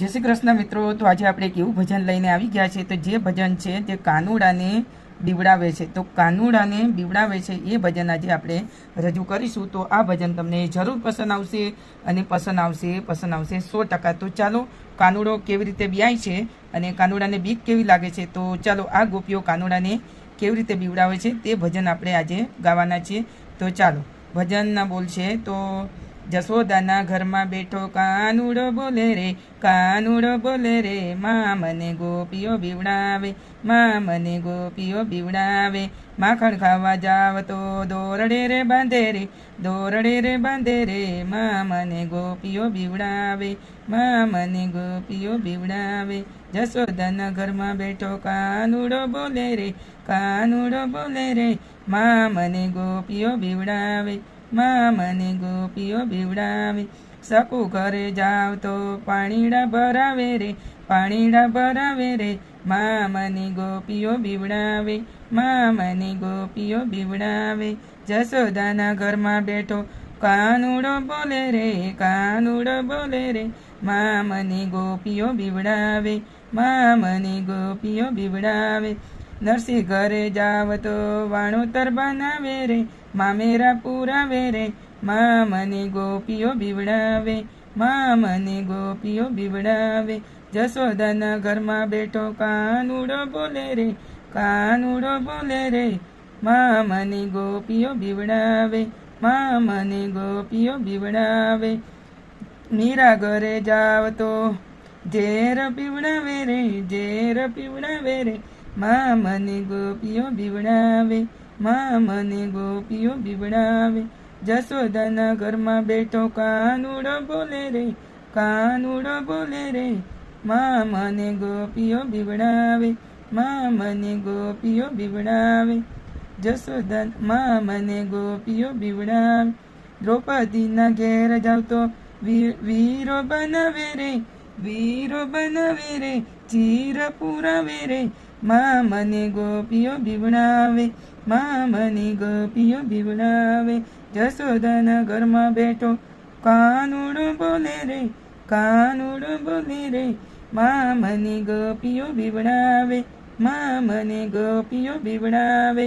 જય શ્રી કૃષ્ણ મિત્રો, તો આજે આપણે એક એવું ભજન લઈને આવી ગયા છે. તો જે ભજન છે તે કાનુડાને બીવડાવે છે. તો કાનુડાને બીવડાવે છે એ ભજન આજે આપણે રજૂ કરીશું. તો આ ભજન તમને જરૂર પસંદ આવશે અને પસંદ આવશે પસંદ આવશે સો ટકા. તો ચાલો, કાનુડો કેવી રીતે બિયાય છે અને કાનુડાને બીક કેવી લાગે છે? તો ચાલો, આ ગોપીઓ કાનુડાને કેવી રીતે બીવડાવે છે તે ભજન આપણે આજે ગાવાના છીએ. તો ચાલો, ભજનના બોલ છે. તો જશોદાના ઘરમાં બેઠો, કાનુડો બોલે રે, કાનુડો બોલે રે મા મને ગોપીઓ બીવડાવે મા મને ગોપીઓ બીવડાવે, માખણ ખાવા જાવ તો દોરડે રે બાંધે રે, દોરડે રે બાંધે રે મા મને ગોપીઓ બીવડાવે મા મને ગોપીઓ બીવડાવે. જશોદાના ઘરમાં બેઠો, કાનુડો બોલે રે, કાનુડો બોલે રે મા મને ગોપીઓ બીવડાવે. મા ગોપીઓ બીવડાવે. સકુ ઘરે જાવ તો પાણીડા ભરાવે રે, પાણીડા ભરાવે રે. મા ગોપીઓ બીવડાવે મા ગોપીઓ બીવડાવે. જશોદાના ઘરમાં બેઠો, કાનુડો બોલે રે, કાનુડો બોલે રે. મા ગોપીઓ બીવડાવે મા ગોપીઓ બીવડાવે. નરસિંહ ઘરે જાવ તો વાણુતર બનાવે રે, મામેરા પુરાવે રે મા મને ગોપીઓ બીવડાવે મા મને ગોપીઓ બીવડાવે. જશોદાના ઘરમાં બેઠો કાનુડો બોલે રે, કાનુડો બોલે રે મા મને ગોપીઓ બીવડાવે મા મને ગોપીઓ બીવડાવે. મીરા ઘરે જાવ તો ઝેર પીવડાવે રે, ઝેર પીવડાવે રે મા મને ગોપીઓ બીવડાવે, મા મને ગોપીઓ બીવડાવે. જશોદાના ઘરમાં બેઠો કાનુડો બોલે રે, કાનુડો બોલે રે. મા મને ગોપીઓ બીવડાવે, મા મને ગોપીઓ બીવડાવે. જશોદા, મા મને ગોપીઓ બીવડાવે. દ્રૌપદીના ઘેર જાવ તો વીરો બનાવે રે, વીરો બનાવે રે. ચીર પુરાવે રે. મા મને ગોપીઓ બીવડાવે. મા મને ગોપીઓ બીવડાવે. જશોદાના ઘરમાં બેઠો. કાનુડો બોલે રે, કાનુડો બોલે રે. મા મને ગોપીઓ બીવડાવે. મા મને ગોપીઓ બીવડાવે.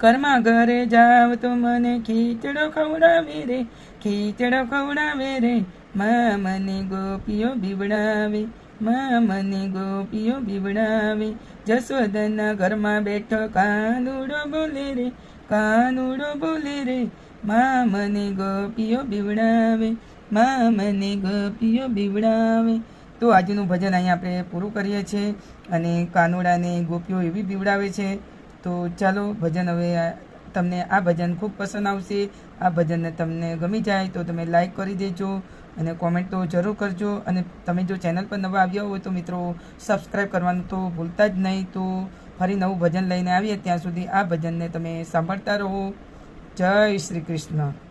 કર્મા ઘરે જાવ તો મને ખીચડો ખવડાવે રે. ખીચડો ખવડાવે રે. મા મને ગોપીઓ બીવડાવે. મા મને ગોપીઓ બીવડાવે જસોદના ઘરમાં બેઠો કાનુડો બોલે રે, કાનુડો બોલે રે. માં મને ગોપીઓ બીવડાવે માં મને ગોપીઓ બીવડાવે. તો આજનું ભજન અહીંયા આપણે પૂરું કરીએ છીએ અને કાનુડાને ગોપીઓ એવી બીવડાવે છે. તો ચાલો ભજન હવે તમને આ ભજન ખૂબ પસંદ આવશે. આ ભજનને તમને ગમી જાય તો તમે લાઈક કરી દેજો. અને કોમેન્ટ તો જરૂર કરજો. અને તમે જો ચેનલ પર નવા આવ્યા હોય તો મિત્રો સબસ્ક્રાઈબ કરવાનું તો ભૂલતા જ નહીં. તો ફરી નવું ભજન લઈને આવીએ. ત્યાં સુધી આ ભજનને તમે સાંભળતા રહો. જય શ્રી કૃષ્ણ.